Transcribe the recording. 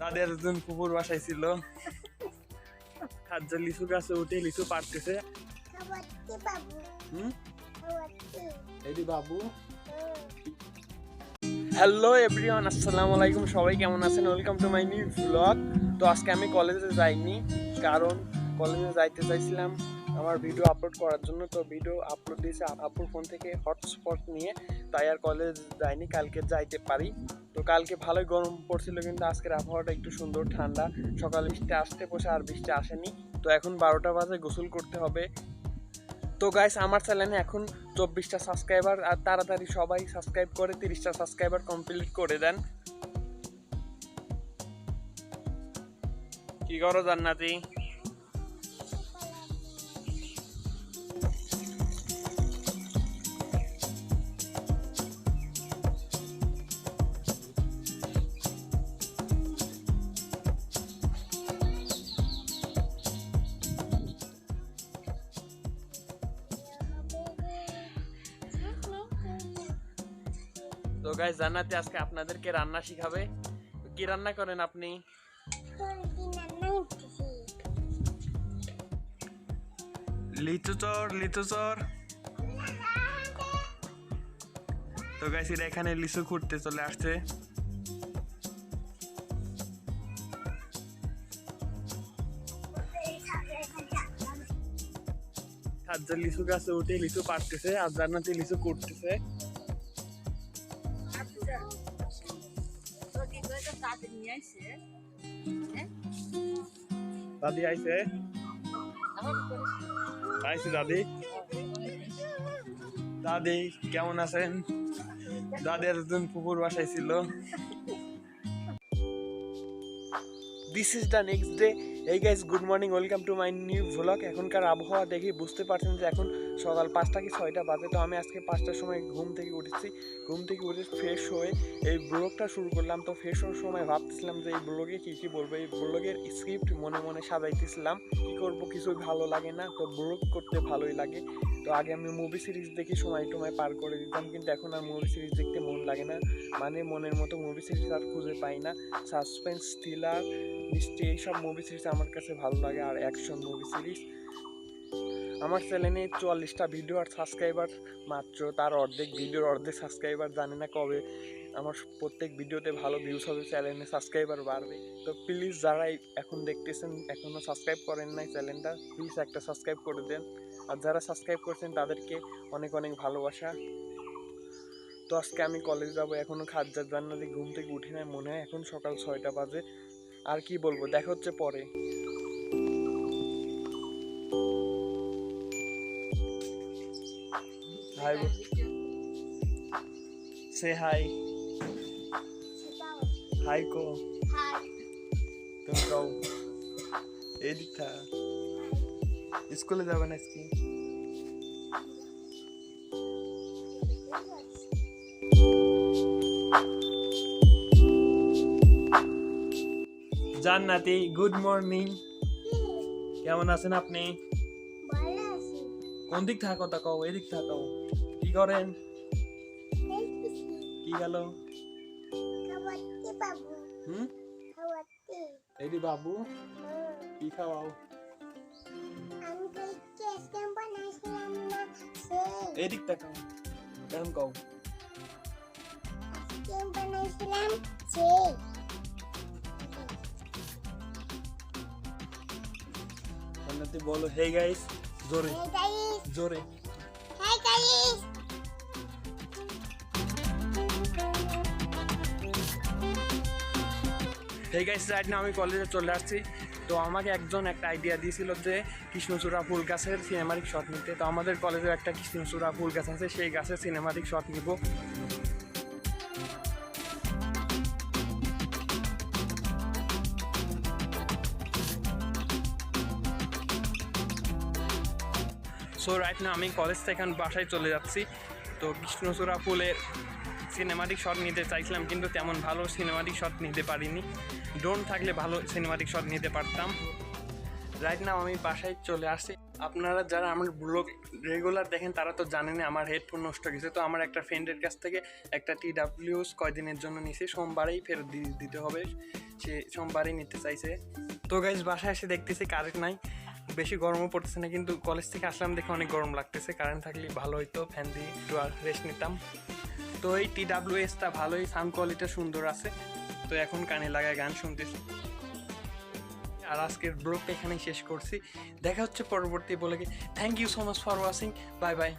তাদের একজন কুকুর বাসায় ছিল। খাদ্য লিচু গাছে উঠে লিচু পারতেছে। হ্যালো এভরিওয়ান আসসালামু আলাইকুম, সবাই কেমন আছেন? Welcome to my new blog তো আজকে আমি কলেজে যাইনি, কারণ কলেজে যাইতে চাইছিলাম আমার ভিডিও আপলোড করার জন্য। তো ভিডিও আপলোড দিয়েছে আপুর ফোন থেকে হটস্পট নিয়ে, তাই আর কলেজ যাইনি, কালকে যাইতে পারি। তো কালকে ভালোই গরম পড়ছিল, কিন্তু আজকের আবহাওয়াটা একটু সুন্দর, ঠান্ডা। সকালে বৃষ্টি আসতে বসে আর বৃষ্টি আসেনি। তো এখন বারোটা বাজে, গোসল করতে হবে। তো গাইস আমার চ্যানেলে এখন চব্বিশটা সাবস্ক্রাইবার আর তাড়াতাড়ি সবাই সাবস্ক্রাইব করে তিরিশটা সাবস্ক্রাইবার কমপ্লিট করে দেন। কি করো জান্নাতি? তো গাইস জান্নাতি আজকে আপনাদেরকে রান্না শিখাবে। কি রান্না করেন আপনি? লিচু চর লিচু চর। তো গাইস এরা এখানে লিচু খুঁড়তে চলে আসছে। লিচু গাছে উঠে লিচু পারতেছে আর জান্নাতি লিচু করতেছে দাদি আইছে আইছে দাদি। দাদি কেমন আছেন? দাদি একজন পুকুর বাসায় ছিল। This is the next day এই guys good morning welcome to my new vlog এখনকার আবহাওয়া দেখে, বুঝতে পারছেন যে এখন সকাল পাঁচটা কি ছয়টা বাজে। তো আমি আজকে পাঁচটার সময় ঘুম থেকে উঠেছি। ঘুম থেকে উঠে ফ্রেশ হয়ে এই ব্লগটা শুরু করলাম। তো ফ্রেশ হওয়ার সময় ভাবতেছিলাম যে এই ব্লগে কী কী বলব। এই ব্লগের স্ক্রিপ্ট মনে মনে সাজাইতেছিলাম। কী করব, কিছুই ভালো লাগে না। তো ব্লগ করতে ভালোই লাগে। তো আগে আমি মুভি সিরিজ দেখে, সময় টময় পার করে দিতাম। কিন্তু এখন আর মুভি সিরিজ দেখতে মন লাগে না। মানে মনের মতো মুভি সিরিজ আর খুঁজে পাই না। সাসপেন্স থ্রিলার মিষ্টি, এইসব মুভি সিরিজ আমার কাছে ভালো লাগে আর অ্যাকশন মুভি সিরিজ আমার চ্যানেলে চুয়াল্লিশটা ভিডিও আর সাবস্ক্রাইবার মাত্র, তার অর্ধেক ভিডিওর অর্ধেক সাবস্ক্রাইবার জানি না কবে আমার প্রত্যেক ভিডিওতে ভালো ভিউজ হবে চ্যানেলে সাবস্ক্রাইবার বাড়বে। তো প্লিজ যারা এখন দেখতেছেন এখনও সাবস্ক্রাইব করেন নাই চ্যানেলটা প্লিজ একটা সাবস্ক্রাইব করে দেন। আর যারা সাবস্ক্রাইব করছেন, তাদেরকে অনেক অনেক ভালোবাসা। তো আজকে আমি কলেজ যাব এখনও খাদ্যার জান্নাতে ঘুম থেকে উঠি নাই, মনে হয় এখন সকাল ছয়টা বাজে। আর কি বলব? দেখা হচ্ছে পরে। হাই সে হাই হাই কো তুমি কও। এই দিকটা স্কুলে যাবে না জান্নাতি গুড মর্নিং কেমন আছেন আপনি? কোন দিক থাকো তাকাও এদিক থাকাও কি করেন? কি গেল? হুম? খাওয়াতে বাবু কি খাওয়াও? এদিক তাকাও এখন কও। বানাইছিলাম জান্নাতি বলো হে গাইস জোরে জোরে। hey guys. Hey guys right না আমি কলেজে চলে আসছি। তো আমাকে একজন একটা আইডিয়া দিয়েছিল যে কৃষ্ণচূড়া ফুল গাছের সিনেমাটিক শট নিতে। তো আমাদের কলেজের একটা কৃষ্ণচূড়া ফুল গাছ আছে সেই গাছের সিনেমাটিক শট নিব। সো রাইট না আমি কলেজ থেকে এখন বাসায় চলে যাচ্ছি। তো কৃষ্ণচূড়া ফুলের সিনেমাটিক শট নিতে চাইছিলাম, কিন্তু তেমন ভালো সিনেমাটিক শট নিতে পারিনি। ড্রোন থাকলে ভালো সিনেমাটিক শট নিতে পারতাম। রাইট নাও আমি বাসায় চলে আসছি। আপনারা যারা আমার ব্লগ রেগুলার দেখেন, তারা তো জানেন আমার হেডফোন নষ্ট গেছে। তো আমার একটা ফ্রেন্ডের কাছ থেকে একটা টি ডাব্লিউস কয়দিনের জন্য নিয়েছি সোমবারেই ফেরত দিতে হবে। সে সোমবারেই নিতে চাইছে। তো গাইজ বাসায় এসে দেখতেছি কারেন্ট নাই। বেশি গরমও পড়তেছে না, কিন্তু কলেজ থেকে আসলাম দেখে অনেক গরম লাগতেছে। কারেন্ট থাকলে ভালো হইতো ফ্যান দিয়ে একটু আর রেস্ট নিতাম। তো এই টি ডাব্লিউ এসটা ভালোই সাউন্ড কোয়ালিটিটা সুন্দর আছে। তো এখন কানে লাগায় গান শুনতেছি। আর আজকের ব্লগটা এখানেই শেষ করছি। দেখা হচ্ছে পরবর্তী বলে thank you so much for watching bye bye